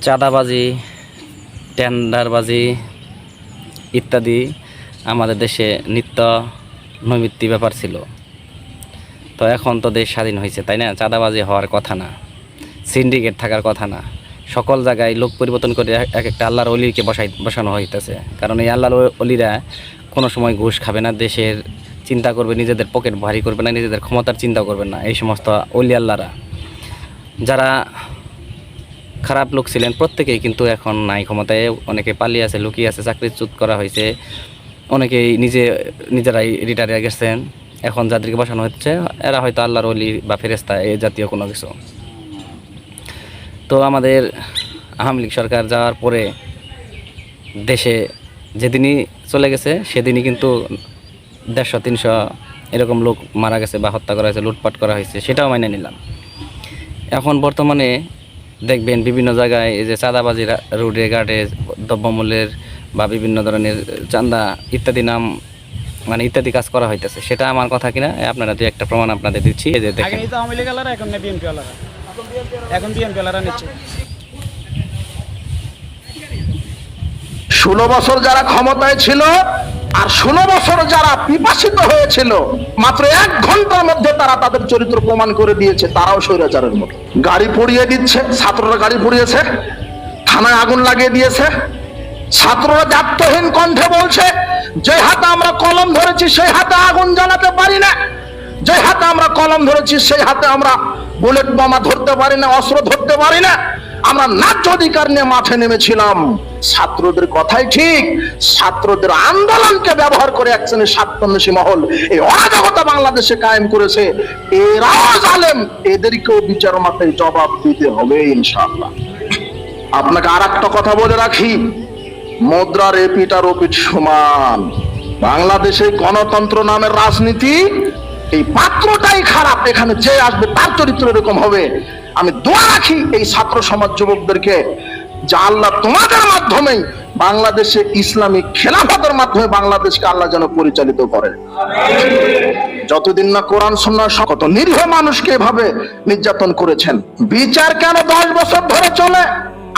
চাঁদাবাজি, টেন্ডারবাজি ইত্যাদি আমাদের দেশে নিত্য নৈমিত্তি ব্যাপার ছিল। তো এখন তো দেশ স্বাধীন হয়েছে, তাই না? চাঁদাবাজি হওয়ার কথা না, সিন্ডিকেট থাকার কথা না। সকল জায়গায় লোক পরিবর্তন করে এক- এক একটা আল্লাহর অলিকে বসাই বসানো হইতেছে। কারণ এই আল্লাহর অলিরা কোনো সময় ঘুষ খাবে না, দেশের চিন্তা করবে, নিজেদের পকেট ভারী করবে না, নিজেদের ক্ষমতার চিন্তা করবে না, এই সমস্ত অলি আল্লাহরা। যারা খারাপ লোক ছিলেন, প্রত্যেকেই কিন্তু এখন নাই ক্ষমতায়। অনেকে পালিয়ে আছে, লুকিয়ে আছে চাকরিচ্যুত করা হয়েছে। অনেকেই নিজে, নিজেরাই রিটায়ার গেছেন। এখন যাদেরকে বসানো হচ্ছে, এরা হয়তো আল্লাহর অলি বা ফেরেস্তা এই জাতীয় কোনো কিছু। তো আমাদের আওয়ামী লীগ সরকার যাওয়ার পরে দেশে যেদিনই চলে গেছে, সেদিনই কিন্তু দেড়শো, তিনশো এরকম লোক মারা গেছে বা হত্যা করা হয়েছে, লুটপাট করা হয়েছে, সেটাও মেনে নিলাম। এখন বর্তমানে দেখবেন বিভিন্ন জায়গায় এই যে চাঁদাবাজি রা- রোডে ঘাটে দ্রব্যমূল্যের বা বিভিন্ন ধরনের চান্দা ইত্যাদি নাম মানে ইত্যাদি কাজ করা হইতেছে। সেটা আমার কথা কিনা আপনারা দুই একটা প্রমাণ আপনাদের দিচ্ছি এই যে দেখেন। এখন বিএনপি এখন বিএনপি নিচ্ছে। ষোলো বছর যারা ক্ষমতায় ছিল আর ষোলো বছর যারা পিপাসিত হয়েছিল, মাত্র এক ঘণ্টার মধ্যে তারা তাদের চরিত্র প্রমাণ করে দিয়েছে, তারাও স্বৈরাচারের মতো। গাড়ি পুড়িয়ে দিচ্ছে, ছাত্ররা গাড়ি পুড়িয়েছে, থানায় আগুন লাগিয়ে দিয়েছে। ছাত্ররা দায়িত্বহীন কণ্ঠে বলছে, যে হাতে আমরা কলম ধরেছি সেই হাতে আগুন জ্বালাতে পারি না। যে হাতে আমরা কলম ধরেছি সেই হাতে আমরা বুলেট বোমা ধরতে পারি না, অস্ত্র ধরতে পারি না। আমরা ন্যায্য অধিকার নিয়ে মাঠে নেমেছিলাম। ছাত্রদের কথাই ঠিক। ছাত্রদের আন্দোলনকে ব্যবহার করে এক শ্রেণির স্বার্থন্বেষী মহল এই অরাজকতা বাংলাদেশে কায়েম করেছে। এরাও জালেম। এদেরকেও বিচার মাথায় জবাব দিতে হবে, ইনশাআল্লাহ। আপনাকে আর একটা কথা বলে রাখি। মুদ্রার এপিট আর ওপিট সমান। বাংলাদেশে গণতন্ত্র নামের রাজনীতি, এই পাত্রটাই খারাপ। এখানে যে আসবে তার চরিত্র এরকম হবে। আমি দোয়া রাখি এই ছাত্র সমাজ যুবকদেরকে যা আল্লাহ তোমাদের মাধ্যমেই বাংলাদেশে ইসলামিক খেলাফতের মাধ্যমে বাংলাদেশকে আল্লাহ যেন পরিচালিত করে। যতদিন না কোরআন সন্ন্যাস কত নিরীহ মানুষকে এভাবে নির্যাতন করেছেন, বিচার কেন দশ বছর ধরে চলে?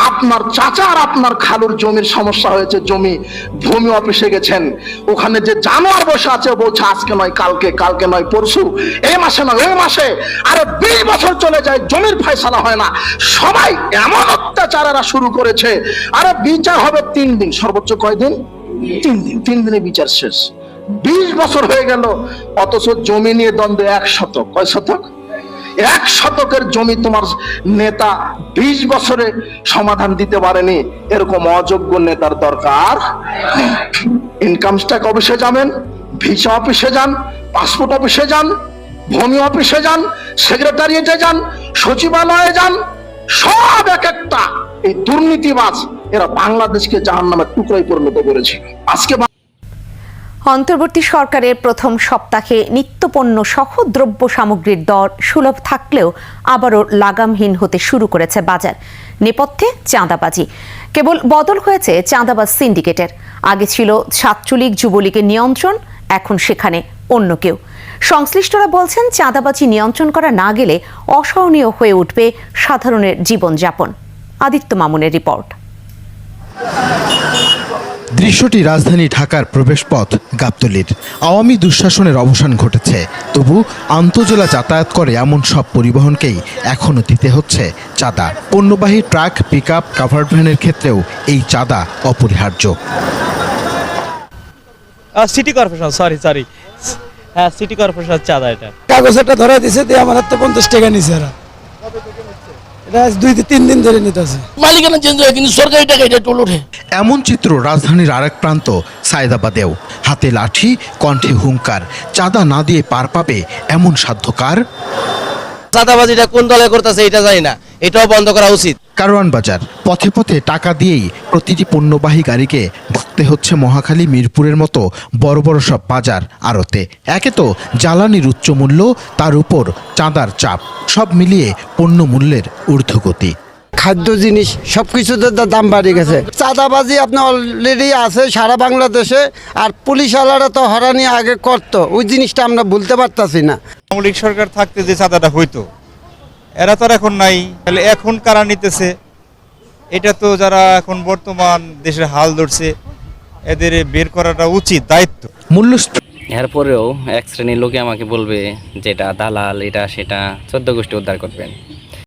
আপনার চাচা আর আপনার খালুর জমির সমস্যা হয়েছে, জমি ভূমি অফিসে গেছেন। ওখানে যে জানোয়ার বসে আছে বলছে, আজকে নয়, কালকে কালকে নয়, পরশু, এই মাসে নয়, ওই মাসে। আরে বিশ বছর চলে যায়, জমির ফয়সালা হয় না। সবাই এমন অত্যাচারেরা শুরু করেছে। আরে বিচার হবে তিন দিন, সর্বোচ্চ কয়দিন? তিন দিন, তিন দিনে বিচার শেষ। বিশ বছর হয়ে গেল, অথচ জমি নিয়ে দ্বন্দ্ব এক শতক, কয় শতক? এক শতকের জমি তোমার নেতা বিশ বছরে সমাধান দিতে পারেনি। এরকম অযোগ্য নেতার দরকার ইনকাম ট্যাক্স অফিসে যাবেন ভিসা অফিসে যান পাসপোর্ট অফিসে যান, ভূমি অফিসে যান সেক্রেটারিয়েটে যান, সচিবালয়ে যান, সব এক একটা। এই দুর্নীতিবাজ, এরা বাংলাদেশকে জাহান নামের টুকরাই পরিণত করেছে। আজকে অন্তর্বর্তী সরকারের প্রথম সপ্তাহে নিত্যপণ্য সহ দ্রব্য সামগ্রীর দর সুলভ থাকলেও আবারও লাগামহীন হতে শুরু করেছে বাজার। নেপথ্যে চাঁদাবাজি। কেবল বদল হয়েছে চাঁদাবাজ সিন্ডিকেটের। আগে ছিল ছাত্রলীগ যুবলীগের নিয়ন্ত্রণ, এখন সেখানে অন্য কেউ। সংশ্লিষ্টরা বলছেন, চাঁদাবাজি নিয়ন্ত্রণ করা না গেলে অসহনীয় হয়ে উঠবে সাধারণের জীবনযাপন। আদিত্য মামুনের রিপোর্ট। দৃশ্যটি রাজধানী ঢাকার প্রবেশপথ গাবতলির। আওয়ামী দুঃশাসনের অবসান ঘটেছে। তবু আন্তজেলা যাতায়াত করে এমন সব পরিবহনকেই এখনও দিতে হচ্ছে চাঁদা। পণ্যবাহী ট্রাক পিক আপ কাভার্ড ভ্যানের ক্ষেত্রেও এই চাঁদা অপরিহার্য। সিটি কর্পোরেশন সরি সরি হ্যাঁ সিটি কর্পোরেশন চাঁদা এটা। কাগজ একটা ধরা দিছে দিয়ে আমার হাতে পঞ্চাশ টাকা নিছে এরা। দুই তিন দিন ধরে নিতেছে মালিকানা চেঞ্জ হয় কিন্তু সরকারি টাকা এটা টোল ওঠে। এমন চিত্র রাজধানীর আরেক প্রান্ত সায়দাবাদেও। হাতে লাঠি কণ্ঠে হুঙ্কার চাঁদা না দিয়ে পার পাবে এমন সাধ্যকার? চাঁদাবাজিটা কোন দলে করতেছে এটা জানি না এটাও বন্ধ করা উচিত। কারওয়ান বাজার। পথে পথে টাকা দিয়েই প্রতিটি পণ্যবাহী গাড়িকে ঢুকতে হচ্ছে মহাখালী মিরপুরের মতো বড় বড় সব বাজার আড়তে। একে তো জ্বালানির উচ্চ মূল্য তার উপর চাঁদার চাপ। সব মিলিয়ে পণ্য মূল্যের ঊর্ধ্বগতি। খাদ্য জিনিস সব কিছুতে দাম বাড়ে গেছে। চাঁদাবাজি আপনার অলরেডি আছে সারা বাংলাদেশে আর পুলিশ আলারা তো হরানি আগে করতো। ওই জিনিসটা আমরা ভুলতে পারতাছি না। সরকার থাকতে যে চাঁদাটা হইতো এরা তো আর এখন নাই। তাহলে এখন কারা নিতেছে? এটা তো যারা এখন বর্তমান দেশের হাল ধরছে এদের বের করাটা উচিত দায়িত্ব। মূল্য এরপরেও এক শ্রেণির লোকে আমাকে বলবে যেটা দালাল এটা সেটা চোদ্দ গোষ্ঠী উদ্ধার করবেন।